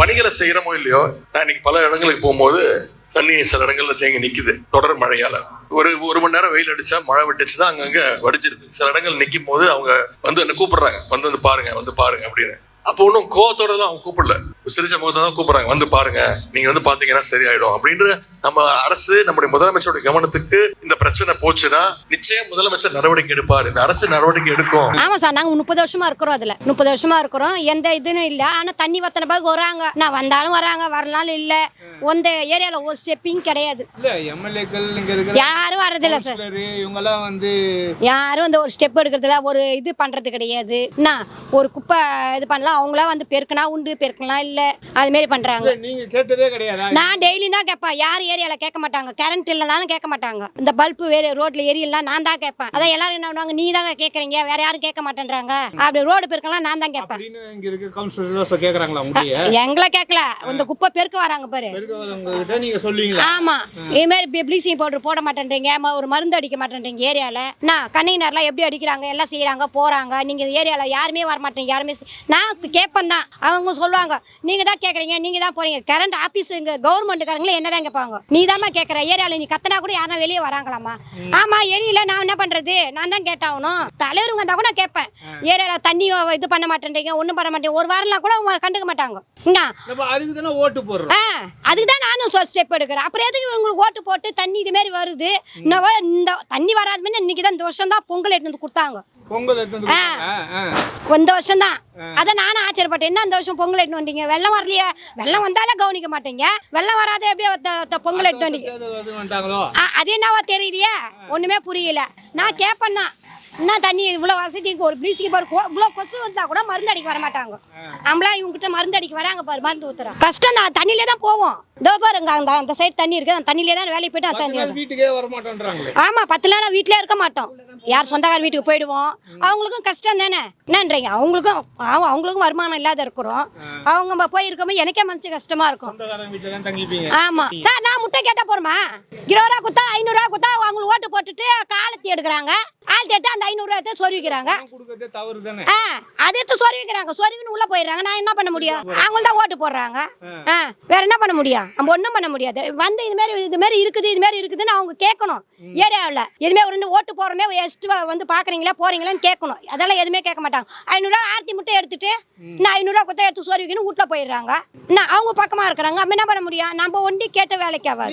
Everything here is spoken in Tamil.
பணிகளை செய்கிறோமோ இல்லையோ நான் இன்னைக்கு பல இடங்களுக்கு போகும்போது தண்ணி சில இடங்கள்ல தேங்கி நிக்குது தொடர் மழையால. ஒரு ஒரு மணி நேரம் வெயில் அடிச்சா மழை விட்டுச்சுன்னா அங்கங்க வடிச்சிருது சில இடங்கள் நிக்கும் போது அவங்க வந்து என்ன கூப்பிடுறாங்க வந்து வந்து பாருங்க வந்து பாருங்க அப்படின்னு. அப்போ ஒன்றும் கோவத்தோட தான் அவங்க கூப்பிடல. சிரிச்ச முகத்தை தான் கூப்பிடுறாங்க. வந்து பாருங்க நீங்க வந்து பாத்தீங்கன்னா சரியாயிடும். அப்படின்ற நம்ம அரசு நம்முடைய முதலமைச்சருடைய கவனத்துக்கு இந்த பிரச்சனை போச்சுன்னா நிச்சயம் முதலமைச்சர் நடவடிக்கை எடுப்பார். இந்த அரசு நடவடிக்கை எடுக்கும். ஆமா சார் நாங்க முப்பது வருஷமா இருக்கிறோம் அதுல. முப்பது வருஷமா இருக்கிறோம். எந்த இதுன்னு இல்ல. ஆனா தண்ணி வத்தனை பாக்கு வராங்க. நான் வந்தாலும் வராங்க வரனாலும் இல்ல. இந்த ஏரியால ஒரு ஸ்டெப்பிங் கிடையாது. இல்ல எம்எல்ஏக்கள் யாரும் வர்றதில்ல சார். இவங்கெல்லாம் வந்து யாரும் இந்த ஒரு ஸ்டெப் எடுக்கிறதுல ஒரு இது பண்றது கிடையாது. என்ன ஒரு குப்பை இது பண்ணலாம் அவங்களா வந்து பெருக்கினா உண்டு பெருக்கலாம் இல்ல. அது மாரி பண்றாங்க. நீங்க கேட்டதே கிடையாதா? நான் டெய்லியும் தான் கேட்பேன் யார் ஏரியால கேட்க மாட்டாங்க? கரண்ட் இல்லைனாலும் கேட்க மாட்டாங்க. இந்த பல்பு வேறு ரோட்ல எரியலாம் நான் தான் கேட்பேன். அதான் எல்லாரும் என்ன பண்ணுவாங்க? நீ தாங்க கேட்குறீங்க. வேற யாரும் கேட்க மாட்டேன்றாங்க. அப்படி ரோடு பெருக்கலாம் நான் தான் கேட்பேன். எங்களை கேட்கல. இந்த குப்பை பெருக்க வராங்க பாரு. ஆமா. இது மாதிரி ப்ளீச்சிங் பவுடர் போட மாட்டேன்றீங்க. ஒரு மருந்து அடிக்க மாட்டேன்றீங்க ஏரியால. நான் கண்ணினர்லாம் எப்படி அடிக்கிறாங்க? எல்லாம் செய்யறாங்க போறாங்க. நீங்க இந்த ஏரியால யாருமே வர மாட்டீங்க யாருமே நான் கேட்பேன் தான் அவங்க சொல்லுவாங்க நீங்க தான் கேக்குறீங்க நீங்க தான் போறீங்க. கரண்ட் ஆபீஸ் இங்க கவர்மெண்ட்காரங்களே என்ன தான் கேட்பாங்க நீ தாம்மா கேட்கற ஏரியால நீ கத்தனா கூட யாரா வெளியே வராங்களாமா ஆமா எரியல நான் என்ன பண்றது? நான் தான் கேட்டாகணும். தலைவர் வந்தா கூட நான் கேட்பேன். ஏரியால தண்ணி இது பண்ண மாட்டேன்றீங்க ஒண்ணும் பண்ண மாட்டேங்க ஒரு வாரம்லாம் கூட அவங்க கண்டுக்க மாட்டாங்க. என்ன அதுக்கு தானே ஓட்டு போடுறோம். ஆ அதுக்கு தான் நானும் ஸ்டெப் எடுக்கிறேன். அப்புறம் எதுக்கு உங்களுக்கு ஓட்டு போட்டு தண்ணி இது மாதிரி வருது? இந்த வ- இந்த தண்ணி வராது மாதிரி இன்னைக்கு தான் இந்த வருஷம் தான் பொங்கல் எடுத்து வந்து கொடுத்தாங்க. பொங்கல் எடுத்து இந்த வருஷம் தான். அதை நானும் ஆச்சரியப்பட்டேன். என்ன இந்த வருஷம் பொங்கல் எடுத்து வந்தீங்க? வெள்ளம் வரலையே. வெள்ளம் வந்தாலே கவனிக்க மாட்டீங்க. வெள்ளம் வராத த- பொங்கல் எடுத்து வந்தீங்க. அது என்னவா தெரியலையே. ஒண்ணுமே புரியல. நான் கேட்பேன் தான். என்ன தண்ணி இவ்வளோ வசதிக்கு ஒரு ப்ளீச்சிங் பாரு இவ்வளோ கொசு வந்தா கூட மருந்து அடிக்க வர மாட்டாங்க. நம்மளா இவங்ககிட்ட மருந்து அடிக்க வராங்க பாரு மருந்து ஊத்துறோம் கஷ்டம் தான் தண்ணியிலே தான் போவோம். இதோ பாருங்க அந்த அந்த சைடு தண்ணி இருக்கு அந்த தண்ணியிலே தான் வேலைக்கு போயிட்டு நாள் வீட்டுக்கே வர மாட்டேன்றாங்களே ஆமா பத்து நாள் வீட்டிலே இருக்க மாட்டோம். யார் சொந்தக்கார வீட்டுக்கு போயிடுவோம். அவங்களுக்கும் கஷ்டம் தானே. என்னன்றீங்க? அவங்களுக்கும் அவங்க அவங்களுக்கும் வருமானம் இல்லாத இருக்கிறோம். அவங்க போய் இருக்கும்போது எனக்கே மனசு கஷ்டமா இருக்கும். சொந்தக்காரங்க வீட்டில் தான் தங்கிப்பீங்க. ஆமா. சார் நான் முட்டை கேட்டா போறோமா இருபது ரூபா குத்தா ஐநூறு ரூபா குத்தா அவங்களுக்கு ஓட்டு போட்டுட்டு காலத்தி எடுக்கிறாங்க. எடுத்து அந்த ஐநூறு ரூபா எடுத்து சொருவிக்கிறாங்க ஆ அதை எடுத்து சொருவிக்கிறாங்க சொருவின்னு உள்ள போயிடுறாங்க. நான் என்ன பண்ண முடியும்? அவங்க தான் ஓட்டு போடுறாங்க. ஆ. வேற என்ன பண்ண முடியும்? நம்ம ஒன்றும் பண்ண முடியாது. வந்து இது மாதிரி இது மாதிரி இருக்குது இது மாதிரி இருக்குதுன்னு அவங்க கேட்கணும். ஏரியாவில். எதுவுமே ஒரு ரெண்டு ஓட்டு போடுறமே எஸ்ட்டு வந்து பார்க்குறீங்களா போறீங்களான்னு கேட்கணும். அதெல்லாம் எதுவுமே கேட்க மாட்டாங்க. ஐநூறுரூவா ஆர்த்தி முட்டை எடுத்துட்டு நான் ஐநூறுரூவா குத்த எடுத்து சொருவிக்கணும் வீட்டில் போயிடுறாங்க. நான் அவங்க பக்கமாக இருக்கிறாங்க. நம்ம என்ன பண்ண முடியும்? நம்ம ஒண்டி கேட்ட வேலைக்கு ஆகாது.